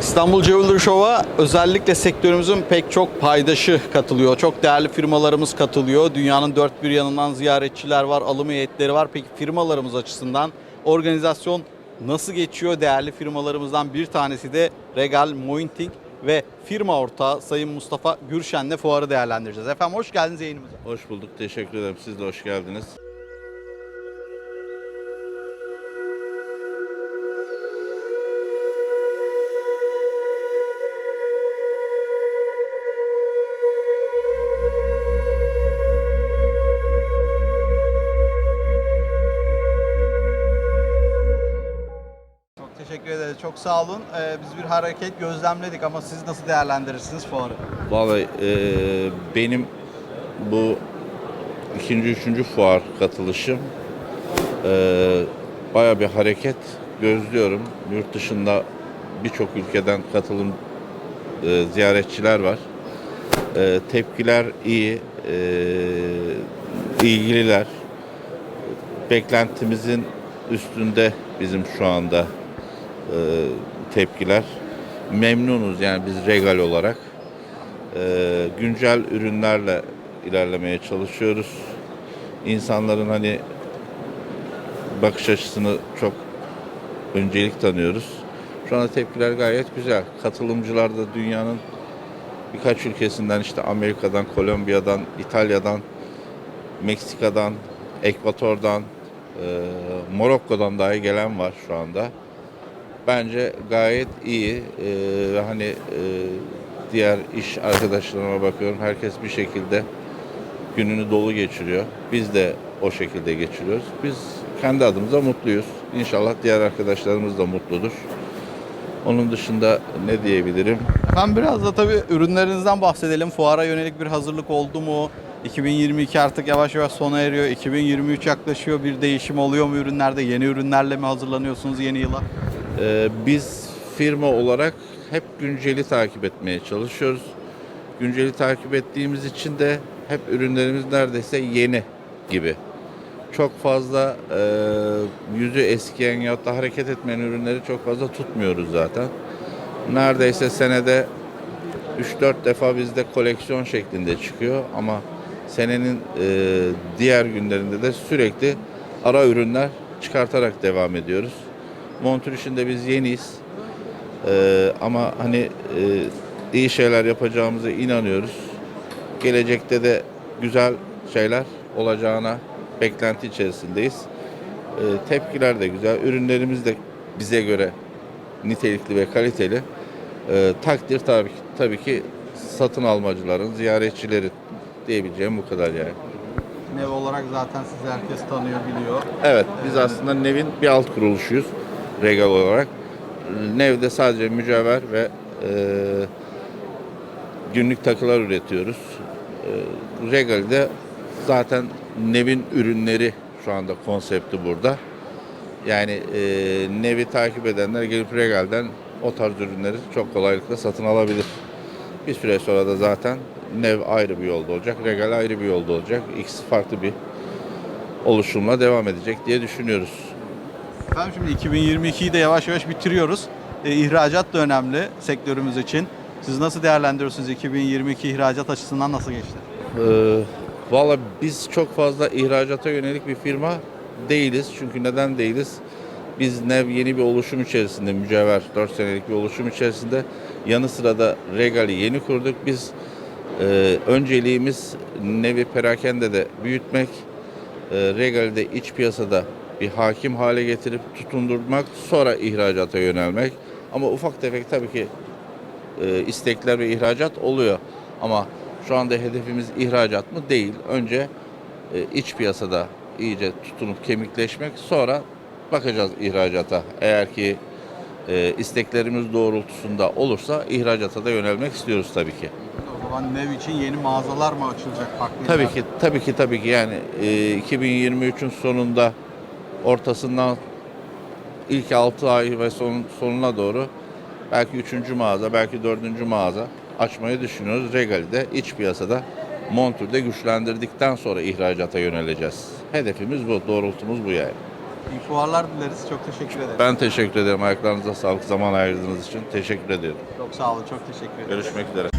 İstanbul Jewelry Show'a özellikle sektörümüzün pek çok paydaşı katılıyor. Çok değerli firmalarımız katılıyor. Dünyanın dört bir yanından ziyaretçiler var, alım heyetleri var. Peki firmalarımız açısından organizasyon nasıl geçiyor? Değerli firmalarımızdan bir tanesi de Regal Mointing ve firma ortağı Sayın Mustafa Gürşen'le fuarı değerlendireceğiz. Efendim hoş geldiniz yayınımıza. Hoş bulduk, teşekkür ederim. Siz de hoş geldiniz. Çok sağ olun. Ee, biz bir hareket gözlemledik ama siz nasıl değerlendirirsiniz fuarı? Vallahi e, benim bu ikinci, üçüncü fuar katılışım e, baya bir hareket gözlüyorum. Yurt dışında birçok ülkeden katılım e, ziyaretçiler var. E, tepkiler iyi, e, ilgililer. Beklentimizin üstünde bizim şu anda e, tepkiler. Memnunuz yani biz Regal olarak. E, güncel ürünlerle ilerlemeye çalışıyoruz. İnsanların hani bakış açısını çok öncelik tanıyoruz. Şu anda tepkiler gayet güzel. Katılımcılar da dünyanın birkaç ülkesinden işte Amerika'dan, Kolombiya'dan, İtalya'dan, Meksika'dan, Ekvator'dan, e, Morokko'dan dahi gelen var şu anda. Bence gayet iyi e, ve hani e, diğer iş arkadaşlarıma bakıyorum. Herkes bir şekilde gününü dolu geçiriyor. Biz de o şekilde geçiriyoruz. Biz kendi adımıza mutluyuz. İnşallah diğer arkadaşlarımız da mutludur. Onun dışında ne diyebilirim? Efendim biraz da tabii ürünlerinizden bahsedelim. Fuara yönelik bir hazırlık oldu mu? 2022 artık yavaş yavaş sona eriyor. 2023 yaklaşıyor. Bir değişim oluyor mu ürünlerde? Yeni ürünlerle mi hazırlanıyorsunuz yeni yıla? Ee, biz firma olarak hep günceli takip etmeye çalışıyoruz. Günceli takip ettiğimiz için de hep ürünlerimiz neredeyse yeni gibi. Çok fazla e, yüzü eskiyen ya da hareket etmeyen ürünleri çok fazla tutmuyoruz zaten. Neredeyse senede 3-4 defa bizde koleksiyon şeklinde çıkıyor ama senenin e, diğer günlerinde de sürekli ara ürünler çıkartarak devam ediyoruz. Montur işinde biz yeniyiz. E, ama hani e, iyi şeyler yapacağımıza inanıyoruz. Gelecekte de güzel şeyler olacağına beklenti içerisindeyiz. E, tepkiler de güzel. Ürünlerimiz de bize göre nitelikli ve kaliteli. E, takdir tabii, tabii ki satın almacıların, ziyaretçilerin diyebileceğim bu kadar yani. Nev olarak zaten sizi herkes tanıyor, biliyor. Evet, biz aslında Nev'in bir alt kuruluşuyuz Regal olarak. Nev'de sadece mücevher ve e, günlük takılar üretiyoruz. E, Regal'de zaten Nev'in ürünleri şu anda konsepti burada. Yani e, Nev'i takip edenler gelip Regal'den o tarz ürünleri çok kolaylıkla satın alabilir. Bir süre sonra da zaten Nev ayrı bir yolda olacak, Regal ayrı bir yolda olacak. İkisi farklı bir oluşumla devam edecek diye düşünüyoruz. Efendim şimdi 2022'yi de yavaş yavaş bitiriyoruz. E, ihracat da önemli sektörümüz için. Siz nasıl değerlendiriyorsunuz 2022 ihracat açısından nasıl geçti? Ee, Valla biz çok fazla ihracata yönelik bir firma değiliz. Çünkü neden değiliz? Biz Nev yeni bir oluşum içerisinde, mücevher 4 senelik bir oluşum içerisinde yanı sıra da Regal'i yeni kurduk. Biz e, önceliğimiz Nev'i perakende de büyütmek, e, Regal'i de iç piyasada bir hakim hale getirip tutundurmak, sonra ihracata yönelmek. Ama ufak tefek tabii ki e, istekler ve ihracat oluyor. Ama şu anda hedefimiz ihracat mı? Değil. Önce e, iç piyasada iyice tutunup kemikleşmek sonra bakacağız ihracata. Eğer ki e, isteklerimiz doğrultusunda olursa ihracata da yönelmek istiyoruz tabii ki. O zaman Nev için yeni mağazalar mı açılacak farklı Tabii yerler? ki, tabii ki, tabii ki. Yani e, 2023'ün sonunda, ortasından ilk 6 ay ve son, sonuna doğru belki 3. mağaza, belki 4. mağaza açmayı düşünüyoruz. Regal'i de iç piyasada Montür'de güçlendirdikten sonra ihracata yöneleceğiz. Hedefimiz bu, doğrultumuz bu yani. İyi fuarlar dileriz. Çok teşekkür ederim. Ben teşekkür ederim. Ayaklarınıza sağlık zaman ayırdığınız için. Teşekkür ederim. Çok sağ olun. Çok teşekkür ederim. Görüşmek üzere.